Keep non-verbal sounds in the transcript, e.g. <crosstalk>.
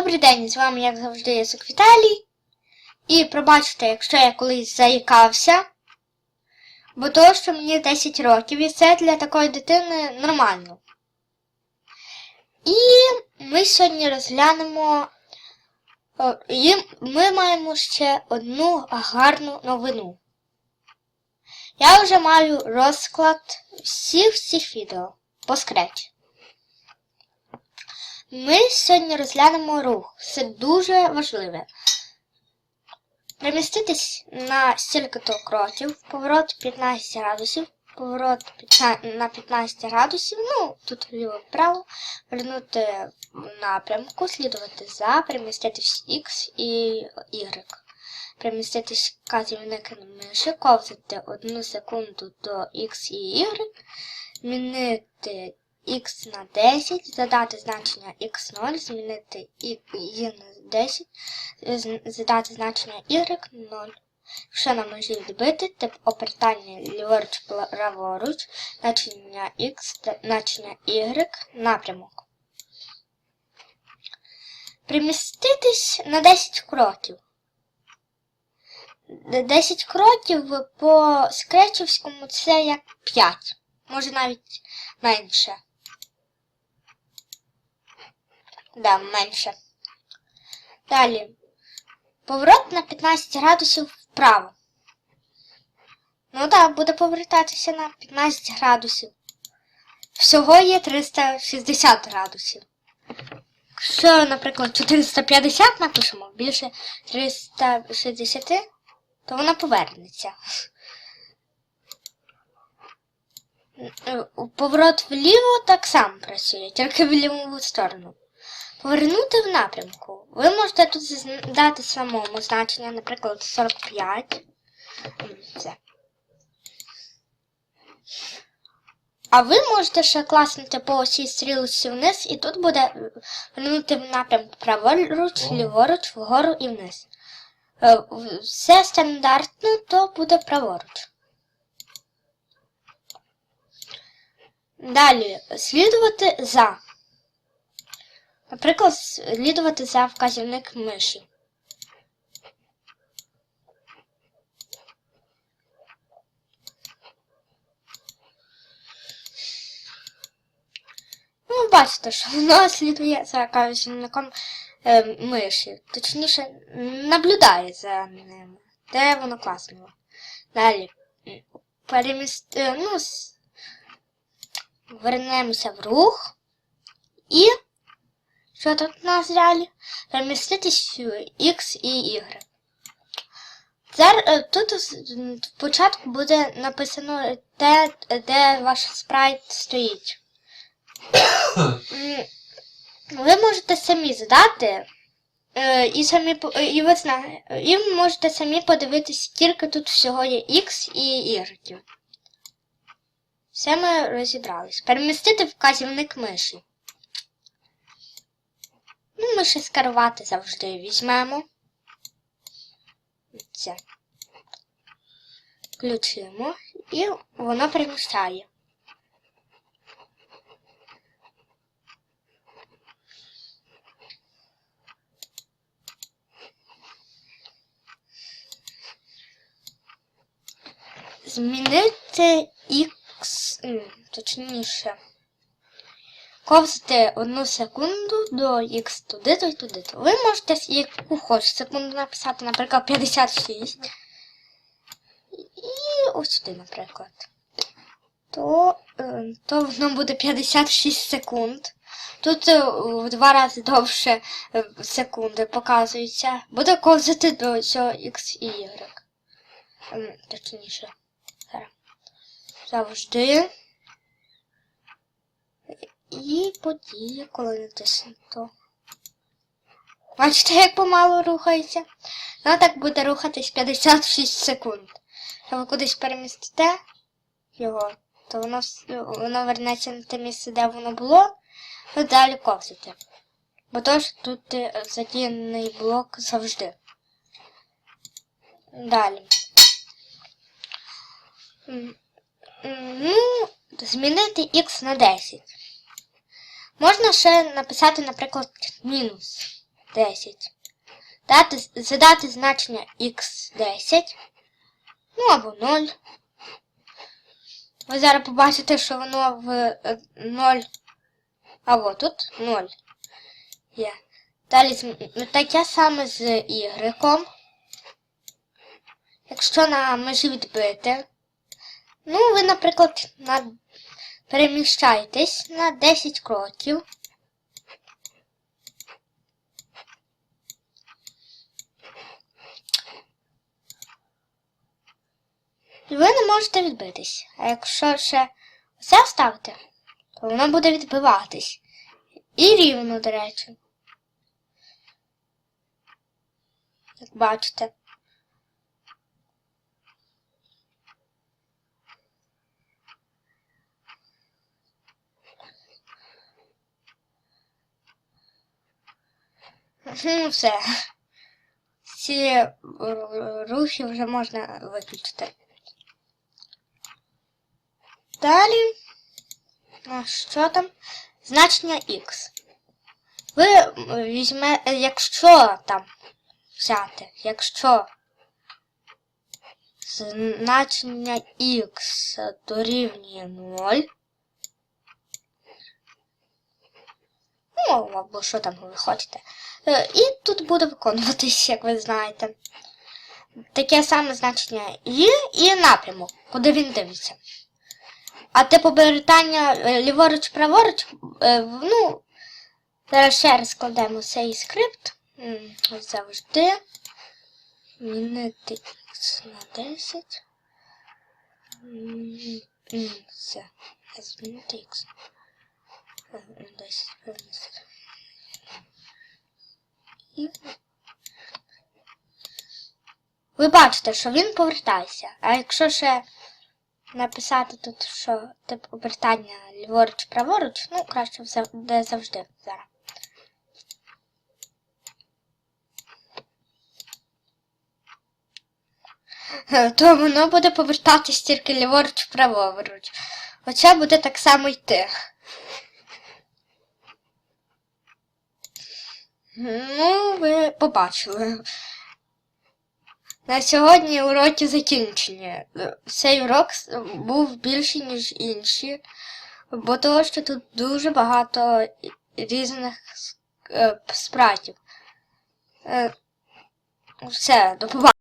Добрий день, з вами, як завжди, я Віталій. І пробачте, якщо я колись заїкався, бо то, що мені 10 років, і це для такої дитини нормально. І ми сьогодні розглянемо. І ми маємо ще одну гарну новину. Я вже маю розклад всіх всіх відео по скретчі. Ми сьогодні розглянемо рух. Це дуже важливе. Переміститись на стільки-то кроків, поворот 15 градусів, поворот на 15 градусів, ну, тут ліво-право, вернути в напрямку, слідувати за, переміститись X і Y. Переміститись вказівник миші, ковзати одну секунду до X і Y, змінити x на 10, задати значення x0, змінити y на 10, задати значення y 0. Якщо на межі відбити, тип обертання ліворуч праворуч, значення x, значення y, напрямок. Приміститись на 10 кроків. 10 кроків по скречівському це як 5, може навіть менше. Да, менше. Далі. Поворот на 15 градусів вправо. Ну так, буде повертатися на 15 градусів. Всього є 360 градусів. Якщо, наприклад, 450 напишемо, більше 360, то вона повернеться. Е, Поворот вліво так само працює, тільки в ліву сторону. Повернути в напрямку. Ви можете тут дати самому значення, наприклад, 45. М, Все. А ви можете ще класнути по осі стрілочці вниз, і тут буде е, вернути в напрямку праворуч, ліворуч, вгору і вниз. Е, Все стандартно, то буде праворуч. Далі слідувати за. Наприклад, слідувати за вказівник миші. Ну, бачите, що воно слідує за вказівником е, миші. Точніше, наблюдає за ним. Де воно класно. Далі. м, Переміст... е, Ну, вернемося в рух. І що тут у нас далі? Переміститись в X і Y. Зараз е, тут спочатку буде написано те, де ваш спрайт стоїть. <coughs> Ви можете самі задати. е, І самі е, і ви зна- і ви можете самі подивитись, скільки тут всього є X і Y. Все ми розібрались. Перемістити вказівник миші. Ну, ми ще скерувати завжди візьмемо. Це. Включимо і воно переміщає. Змінити X, точніше, ковзати одну секунду до X туди, то й туди. то Ви можете яку хоч секунду написати, наприклад, 56. І ось сюди, наприклад. То, е, то воно буде 56 секунд. Тут е, в два рази довше е, секунди показується. Буде ковзати до цього X і Y. Точніше. Завжди. І події, коли натиснуто. Бачите, як помало рухається? Ну так буде рухатись 56 секунд. Якщо ви кудись перемістите його, то воно, воно вернеться на те місце, де воно було, і далі ковзати. Бо то ж тут е, задіяний блок завжди. Далі. Ну, змінити x на 10. Можна ще написати, наприклад, мінус. 10. Дати, задати значення x10. Ну або 0. Ви зараз побачите, що воно в е, 0. Або тут 0 є. Далі таке саме з Y. Якщо на межі відбити, ну, ви, наприклад, на... переміщаєтесь на 10 кроків. І ви не можете відбитись. А якщо ще це ставити, то воно буде відбиватись. І рівно, до речі. Як бачите. Ну, все. Ці е, рухи вже можна виключити. Далі. А що там? Значення X. Ви е, якщо там взяти, якщо значення X дорівнює 0. Ну, або що там ви хочете. Е, І тут буде виконуватись, як ви знаєте. Таке саме значення є і напрямок, куди він дивиться. А те повертання е, ліворуч-праворуч, е, ну, зараз ще раз складемо цей скрипт. Ось завжди. Змінити x на 10. М, м, Все. Змінити x. На 10 перенести. І... Ви бачите, що він повертається. А якщо ще написати тут, що тип обертання ліворуч праворуч, ну краще буде завжди зараз. <laughs> То воно буде повертатись тільки ліворуч праворуч. Хоча буде так само йти. Ну, ви побачили. На сьогодні уроки закінчені. Цей урок був більший, ніж інші, бо того, що тут дуже багато різних е, спратів. Е, Все, до побачення.